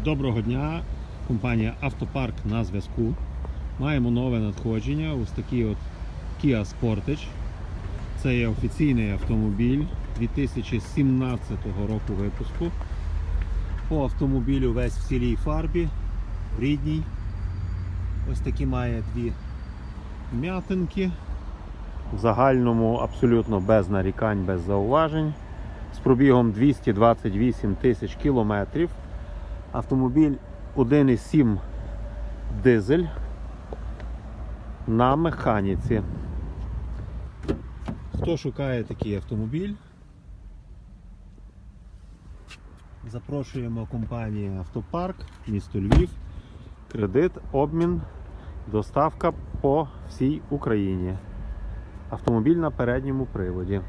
Доброго дня, компанія Автопарк на зв'язку. Маємо нове надходження. Ось такий от Kia Sportage. Це є офіційний автомобіль 2017 року випуску. По автомобілю весь в цілій фарбі, рідній. Ось такі має дві м'ятинки. В загальному абсолютно без нарікань, без зауважень. З пробігом 228 тисяч кілометрів. Автомобіль 1,7 дизель на механіці. Хто шукає такий автомобіль? Запрошуємо компанію Автопарк, місто Львів. Кредит, обмін, доставка по всій Україні. Автомобіль на передньому приводі.